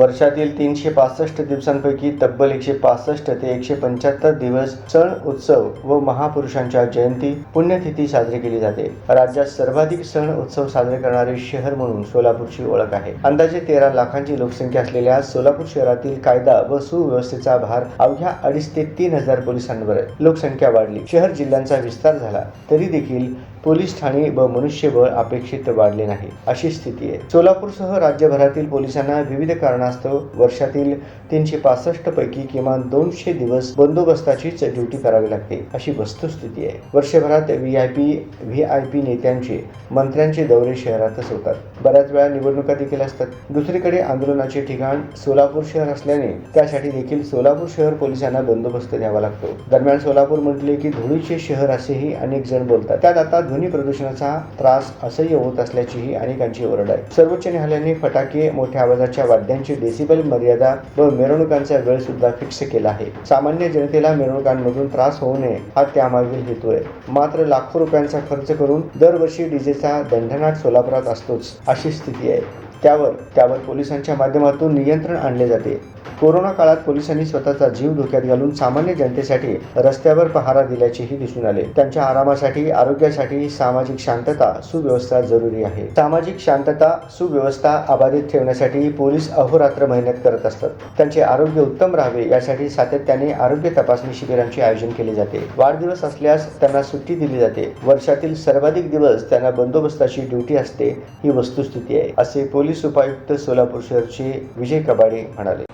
वर्षातील तीनशे पासष्ट दिवसांपैकी तब्बल एकशे पासष्ट ते एकशे पंच्याहत्तर दिवस सण उत्सव व महापुरुषांच्या जयंती पुण्यतिथी साजरी केली जाते. राज्यात सर्वाधिक सण उत्सव साजरे करणारे शहर म्हणून सोलापूरची ओळख आहे. अंदाजे तेरा लाखांची लोकसंख्या असलेल्या सोलापूर शहरातील कायदा व सुव्यवस्थेचा भार अवघ्या अडीच ते तीन हजार पोलिसांवर आहे. लोकसंख्या वाढली. शहर जिल्ह्यांचा विस्तार झाला. तरी देखील पोलीस ठाणे व मनुष्यबळ अपेक्षित वाढले नाही अशी स्थिती आहे. सोलापूरसह राज्यभरातील पोलिसांना विविध कारणास्तव वर्षातील तीनशे पासष्ट पैकी किमान दोनशे दिवस बंदोबस्ताचीच ड्युटी करावी लागते अशी वस्तुस्थिती आहे. वर्षभरात V I P V I P नेत्यांचे मंत्र्यांचे दौरे शहरातच होतात बऱ्याच वेळा निवडणुका देखील असतात. दुसरीकडे आंदोलनाचे ठिकाण सोलापूर शहर असल्याने त्यासाठी देखील सोलापूर शहर पोलिसांना बंदोबस्त द्यावा लागतो. दरम्यान सोलापूर म्हटले की धुळीचे शहर असेही अनेक जण बोलतात. त्यात आता ध्वनी प्रदूषणाचा त्रास असह्य होत असल्याचीही अनेकांची ओरड आहे. सर्वोच्च न्यायालयाने फटाके मोठ्या आवाजाच्या वाद्यांची डेसिबल मर्यादा व मिरवणुकांचा वेळ सुद्धा फिक्स केला आहे. सामान्य जनतेला मिरवणुकांमधून त्रास होऊ नये हा त्यामागील हेतू आहे. मात्र लाखो रुपयांचा खर्च करून दरवर्षी डीजेचा दंडनाट सोलापुरात असतोच अशी स्थिती आहे. त्यावर त्यावर पोलिसांच्या माध्यमातून नियंत्रण आणले जाते. कोरोना काळात पोलिसांनी स्वतःचा जीव धोक्यात घालून सामान्य जनतेसाठी रस्त्यावर पहारा दिल्याचेही दिसून आले. त्यांच्या आरामासाठी आरोग्यासाठी सामाजिक शांतता सुव्यवस्था जरुरी आहे. सामाजिक शांतता सुव्यवस्था अबाधित ठेवण्यासाठी पोलीस अहोरात्र मेहनत करत असतात. त्यांचे आरोग्य उत्तम राहावे यासाठी सातत्याने आरोग्य तपासणी शिबिरांचे आयोजन केले जाते. वाढदिवस असल्यास त्यांना सुट्टी दिली जाते. वर्षातील सर्वाधिक दिवस त्यांना बंदोबस्ताची ड्युटी असते ही वस्तुस्थिती आहे असे पोलीस उपायुक्त सोलापूर शहरचे विजय कबाडे म्हणाले.